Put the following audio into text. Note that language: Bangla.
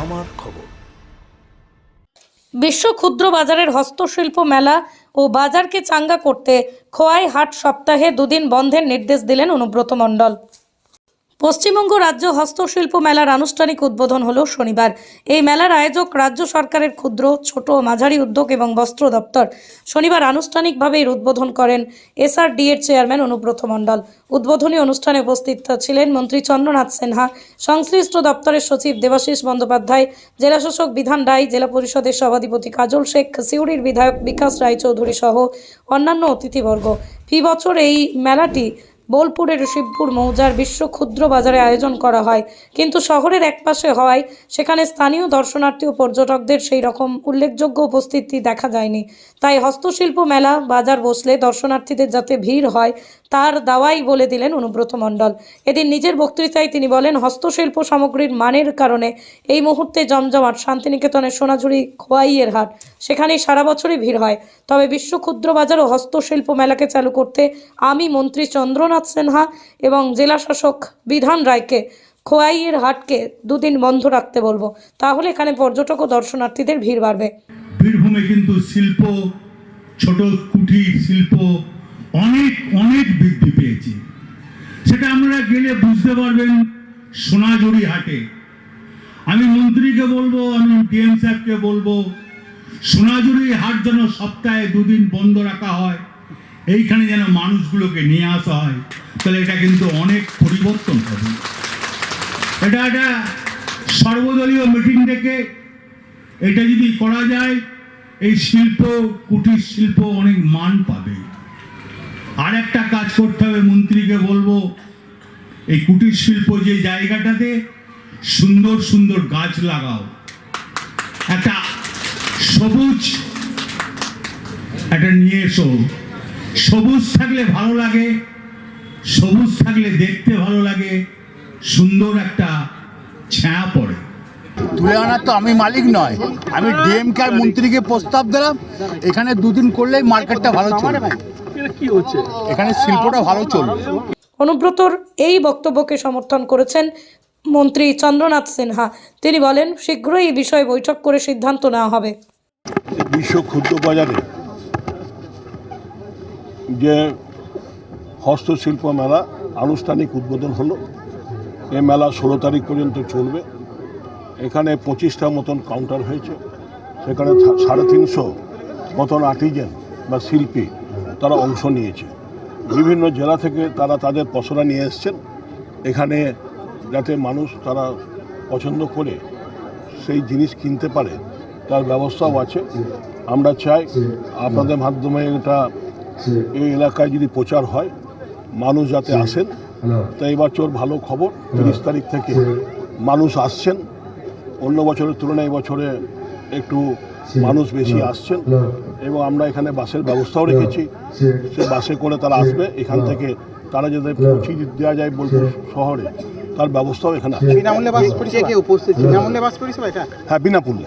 আমার খবর। বিশ্ব ক্ষুদ্র বাজারের হস্তশিল্প মেলা ও বাজারকে চাঙ্গা করতে খোয়াই হাট সপ্তাহে দুদিন বন্ধের নির্দেশ দিলেন অনুব্রত মণ্ডল। পশ্চিমবঙ্গ রাজ্য হস্তশিল্প মেলার আনুষ্ঠানিক উদ্বোধন হলো শনিবার। এই মেলার আয়োজক রাজ্য সরকারের ক্ষুদ্র, ছোট, মাঝারি উদ্যোগ এবং বস্ত্র দপ্তর। শনিবার আনুষ্ঠানিকভাবে এর উদ্বোধন করেন এসআরডি এর চেয়ারম্যান অনুব্রত মণ্ডল। উদ্বোধনী অনুষ্ঠানে উপস্থিত ছিলেন মন্ত্রী চন্দ্রনাথ সিনহা, সংশ্লিষ্ট দপ্তরের সচিব দেবাশিস বন্দ্যোপাধ্যায় জেলাশাসক বিধান রায়, জেলা পরিষদের সভাধিপতি কাজল শেখ, সিউড়ির বিধায়ক বিকাশ রায়চৌধুরী সহ অন্যান্য অতিথিবর্গ। ফি বছর এই মেলাটি বোলপুরের শিবপুর মৌজার বিশ্ব ক্ষুদ্র বাজারে আয়োজন করা হয়। কিন্তু শহরের একপাশে হওয়ায় সেখানে স্থানীয় দর্শনার্থী ও পর্যটকদের সেই রকম উল্লেখযোগ্য উপস্থিতি দেখা যায়নি। তাই হস্তশিল্প মেলা, বাজার বসলে দর্শনার্থীদের যাতে ভিড় হয়, তার দাওয়াই বলে দিলেন অনুব্রত মণ্ডল। এদিন নিজের বক্তৃতায় তিনি বলেন, হস্তশিল্প সামগ্রীর মানের কারণে এই মুহূর্তে জমজমাট শান্তিনিকেতনের সোনাঝুরি খোয়াইয়ের হাট, সেখানেই সারা বছরই ভিড় হয়। তবে বিশ্ব ক্ষুদ্র বাজার ও হস্তশিল্প মেলাকে চালু করতে আমি মন্ত্রী চন্দ্রনাথ সিনহা এবং জেলা শাসক বিধান রায়কে খোয়াইয়ের হাটকে দুদিন বন্ধ রাখতে বলব। তাহলে এখানে পর্যটক ও দর্শনার্থীদের ভিড় বাড়বে। বীরভূমে কিন্তু শিল্প, ছোট কুটির শিল্প অনেক অনেক বৃদ্ধি পেয়েছে। সেটা আমরা গেলে বুঝতে পারবেন সোনাঝুরি হাটে। আমি মন্ত্রীকে বলব, আমি ডিএম সাহেবকে বলব, সোনাঝুরি হাট যেন সপ্তাহে দুদিন বন্ধ রাখা হয়। এইখানে যেন মানুষগুলোকে নিয়ে আসা হয়, তাহলে এটা কিন্তু অনেক পরিবর্তন হবে। এটা একটা সর্বদলীয় মিটিং ডেকে এটা যদি করা যায়, এই শিল্প, কুটির শিল্প অনেক মান পাবে। আর একটা কাজ করতে হবে, মন্ত্রীকে বলব, এই কুটির শিল্প যে জায়গাটাতে সুন্দর সুন্দর গাছ লাগাও। একটা সবুজ, একটা নিয়ে এসো। সবুজ থাকলে ভালো লাগে সবুজ থাকলে দেখতে ভালো লাগে সুন্দর একটা ছায়া পড়ে। তুলে আনার তো আমি মালিক নয় আমি ডিএমকে মন্ত্রীকে প্রস্তাব দিলাম এখানে দুদিন করলেই মার্কেটটা ভালো চলবে। কি হচ্ছে এখানে শিল্পটা ভালো চলবে। অনুব্রতর এই বক্তব্যকে সমর্থন করেছেন মন্ত্রী চন্দ্রনাথ সিনহা। তিনি বলেন শীঘ্রই এই বিষয়ে বৈঠক করে সিদ্ধান্ত নেওয়া হবে। বিশ্ব ক্ষুদ্র বাজারে যে হস্তশিল্প মেলা আনুষ্ঠানিক উদ্বোধন হলো। এ মেলা ষোলো তারিখ পর্যন্ত চলবে। এখানে পঁচিশটা মতন কাউন্টার হয়েছে। সেখানে সাড়ে তিনশো মতন আর্টিজেন বা শিল্পী তারা অংশ নিয়েছে। বিভিন্ন জেলা থেকে তারা তাদের পসরা নিয়ে এসছেন। এখানে যাতে মানুষ তারা পছন্দ করে, সেই জিনিস কিনতে পারে, তার ব্যবস্থাও আছে। আমরা চাই আপনাদের মাধ্যমে এটা এই এলাকায় যদি প্রচার হয় মানুষ যাতে আসেন তো এই বছর ভালো খবর তিরিশ তারিখ থেকে মানুষ আসছেন। অন্য বছরের তুলনায় এবছরে একটু মানুষ বেশি আসছেন এবং আমরা এখানে বাসের ব্যবস্থাও রেখেছি। সে বাসে করে তারা আসবে এখান থেকে তারা যাতে পৌঁছে দেওয়া যায় বলব শহরে তার ব্যবস্থাও এখানে আছে। বিনামূল্যে বাস পরিষেবা উপস্থিত? বিনামূল্যে বাস পরিষেবা এটা? হ্যাঁ বিনামূল্যে